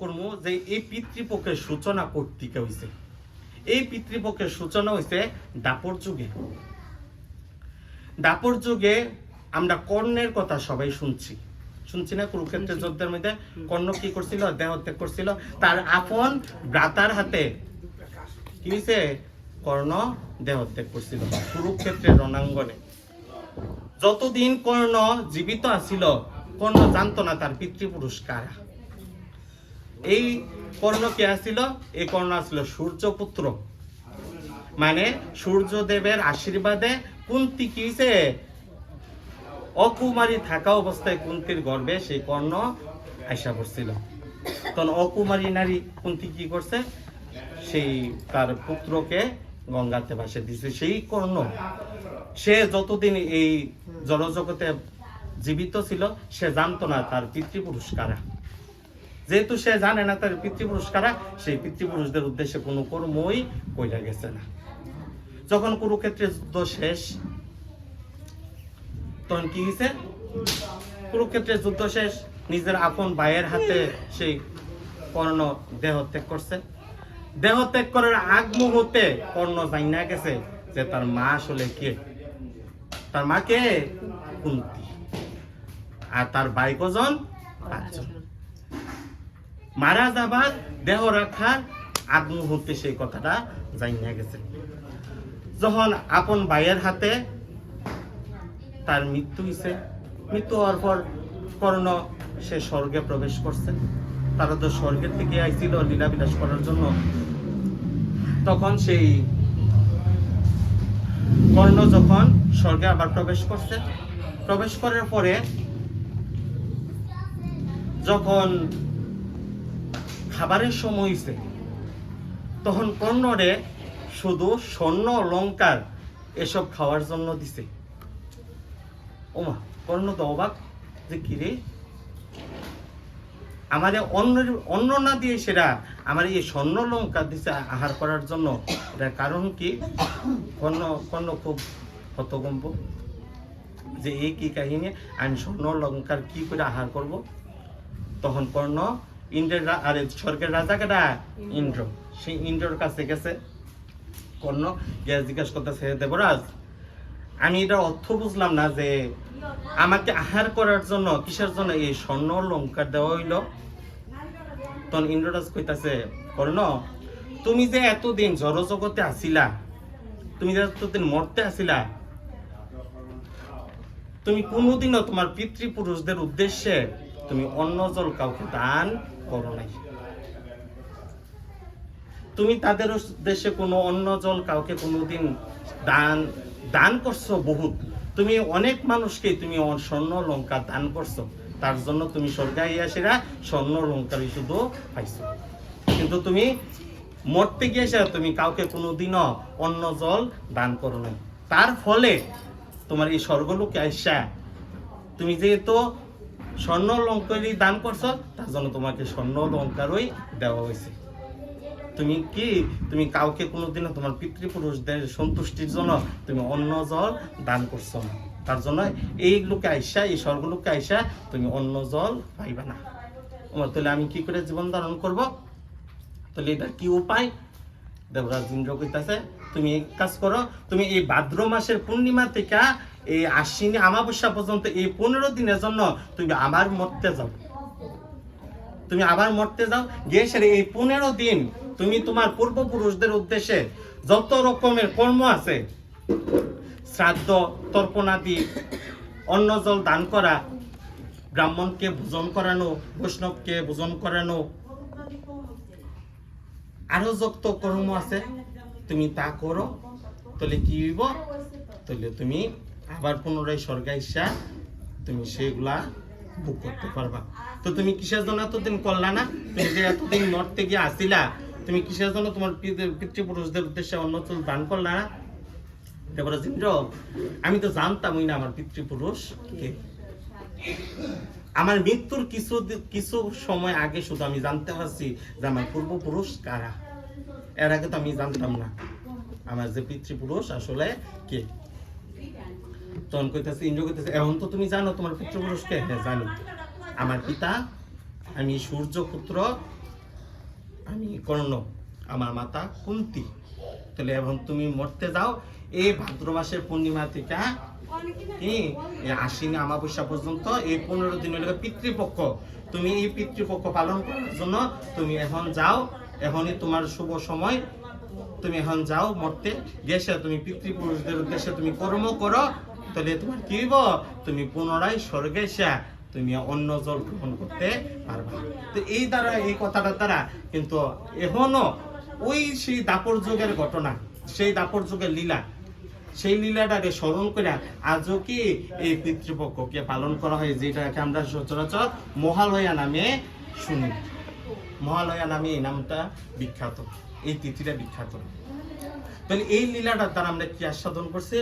করব যে এই পিতৃপক্ষের সূচনা কর্তৃকে হইছে। এই পিতৃপক্ষের সূচনা হইছে দাপর যুগে। দাপর যুগে আমরা কর্ণের কথা সবাই শুনছি। শুনছি না কুরুক্ষেত্রের যুদ্ধের মধ্যে? কর্ণ কি করছিল? দেহত্যাগ করছিল। তার আপন ভ্রাতার হাতে কি হয়েছে কর্ণ দেহত্যাগ করছিল কুরুক্ষেত্রের রণাঙ্গনে। যতদিন কর্ণ জীবিত আছিল কর্ণ জানতো না তার পিতৃপুরুষ কারা। এই কর্ণ কে আসছিল এই কর্ণ আসছিল সূর্যপুত্র। মানে সূর্যদেবের আশীর্বাদে কুন্তি কি অকুমারী থাকা অবস্থায় কুন্তির গর্ভে সেই কর্ণ আশা করছিল তখন অকুমারী নারী কুন্তি কি করছে? সেই তার পুত্রকে গঙ্গাতে ভাসে দিছে। সেই কর্ণ, সে যতদিন এই জড়জগতে জীবিত ছিল, সে জানতো না তার পিতৃপুরুষ কারা। যেহেতু সে জানে না তার পিতৃপুরুষ কারা, সেই পিতৃপুরুষদের উদ্দেশ্যে কোনো কর্মই কইরা গেছে না। যখন কুরুক্ষেত্রের যুদ্ধ শেষ, তখন কি হয়েছে কুরুক্ষেত্রের যুদ্ধ শেষ, নিজের আপন ভাইয়ের হাতে সেই কর্ণ দেহ ত্যাগ করছে। দেহ ত্যাগ করার আগ মুহূর্তে কর্ণ জাইনা গেছে যে তার মা আসলে কে? তার মাকে কুন্তি। আর তার ভাই কজন? পাঁচজন। মারা যাবার দেহ রাখার আগ মুহূর্তে সেই কথাটা জানিয়ে গেছে। যখন আপন ভাইয়ের হাতে তার মৃত্যু হয়েছে মৃত্যু হওয়ার পর কর্ণ সে স্বর্গে প্রবেশ করছে। তারা তো স্বর্গের থেকে আইছিল লীলা বিলাস করার জন্য। তখন সেই কর্ণ যখন স্বর্গে আবার প্রবেশ করছে, প্রবেশ করার পরে যখন খাবারের সময় হইছে। তখন কর্ণরে শুধু স্বর্ণ অলঙ্কার এসব খাওয়ার জন্য দিছে। ওমা, কর্ণ তো অবাক যে কিরে আমাদের অন্য অন্য না দিয়ে সেটা আমার এই স্বর্ণ লঙ্কা দিছে আহার করার জন্য। এটার কারণ কি? কর্ণ কর্ণ খুব হতকম্প যে এই কি কাহিনী? আমি স্বর্ণ লঙ্কার কি করে আহার করব? তখন কর্ণ ইন্দ্রের আরে স্বর্গের রাজা কেটা ইন্দ্র। সেই ইন্দ্রর কাছে গেছে। কর্ণ গিয়ে জিজ্ঞাসা করতেছে দেবরাজ আমি এটা অর্থ বুঝলাম না যে আমাকে আহার করার জন্য কিসের জন্য এই স্বর্ণ অলঙ্কার দেওয়া হইল? তখন ইন্দ্ররাজ কইতাছে কর্ণ তুমি যে এতদিন জড়জগতে আসিলা তুমি যে এতদিন মরতে আসিলা তুমি কোনোদিনও তোমার পিতৃপুরুষদের উদ্দেশ্যে তুমি অন্ন জল কাউকে দান করো নাই। তুমি তাদের উদ্দেশ্যে কোনো অন্ন জল কাউকে কোনোদিন দান দান করছ বহুত। তুমি অনেক মানুষকে তুমি স্বর্ণ লঙ্কা দান করছ। তার জন্য তুমি স্বর্গায় আসিরা স্বর্ণ লঙ্কারই শুধু পাইছো। কিন্তু তুমি মরতে গিয়েছে তুমি কাউকে কোনোদিনও অন্ন জল দান করো নাই। তার ফলে তোমার এই স্বর্গলোকে আইসা তুমি যেহেতু স্বর্ণ লঙ্কারই দান করছ, তার জন্য তোমাকে স্বর্ণ লঙ্কারই দেওয়া হয়েছে। তুমি কি, তুমি কাউকে কোনোদিনও তোমার পিতৃপুরুষদের সন্তুষ্টির জন্য তুমি অন্ন, জল দান করছ না। তার জন্য এই লোকে আইসা, এই স্বর্গলোকে আইসা তুমি অন্ন, জল পাইবা না। আমার তাহলে আমি কি করে জীবন ধারণ করব? তাহলে এটা কি উপায়? দেবরাজ ইন্দ্র কইতাছে তুমি এক কাজ করো, তুমি এই ভাদ্র মাসের পূর্ণিমা থেকে এই আশ্বিনী আমাবস্যা পর্যন্ত এই পনেরো দিনের জন্য তুমি আবার মরতে যাও। তুমি আবার মরতে যাও। গিয়ে সেরে এই পনেরো দিন তুমি তোমার পূর্বপুরুষদের উদ্দেশ্যে যত রকমের কর্ম আছে, শ্রাদ্ধ, তর্পণাদি অন্ন জল দান করা, ব্রাহ্মণকে ভোজন করানো, বৈষ্ণবকে ভোজন করানো আরও যত কর্ম আছে তুমি তা করো, তাহলে কি হইব? তাহলে তুমি আবার পুনরায় স্বর্গাইসা তুমি সেগুলা বুক করতে পারবা। তো তুমি কিসের জন্য এতদিন করলা না? তুমি যে এতদিন মরতে গিয়ে আসিলা, তুমি কিসের জন্য তোমার পিতৃপুরুষদের উদ্দেশ্যে অন্য চুল দান করলা? না তারপরে আমি তো জানতামই না আমার পিতৃপুরুষ কে। আমার মৃত্যুর কিছু কিছু সময় আগে শুধু আমি জানতে পারছি যে আমার পূর্বপুরুষ কারা। এর আগে তো আমি জানতাম না। আমার যে পিতৃপুরুষ আসলে কে? তখন কইতেছে, ইন্দ্র কইতেছে, এখন তো তুমি জানো তোমার পিতৃপুরুষকে হ্যাঁ জানি। আমার পিতা, আমি সূর্য পুত্র আমি কর্ণ, আমার মাতা কুন্তি। তাহলে এখন তুমি মরতে যাও, এই ভাদ্র মাসের পূর্ণিমা থেকে এই আমাবস্যা আশ্বিনী পর্যন্ত এই পনেরো দিন হলো পিতৃপক্ষ। তুমি এই পিতৃপক্ষ পালন করার জন্য তুমি এখন যাও এখনই তোমার শুভ সময়। তুমি এখন যাও মরতে। গেছে তুমি পিতৃপুরুষদের উদ্দেশ্যে তুমি কর্ম করো। তাহলে তোমার কি হইব? তুমি পুনরায় স্বর্গে এসে তুমি অন্য জল গ্রহণ করতে পারবা। তো এই দ্বারা, এই কথাটার দ্বারা কিন্তু এখনও ওই সেই দাপর যুগের ঘটনা, সেই দাপর যুগের লীলা, সেই লীলাটাকে স্মরণ করে আজও কি এই পিতৃপক্ষকে পালন করা হয়, যেটাকে আমরা সচরাচর মহালয়া নামে শুনি। মহালয়া নামে এই নামটা বিখ্যাত। এই তিথিটা বিখ্যাত। তাহলে এই লীলাটার দ্বারা আমরা কি আস্বাদন করছি?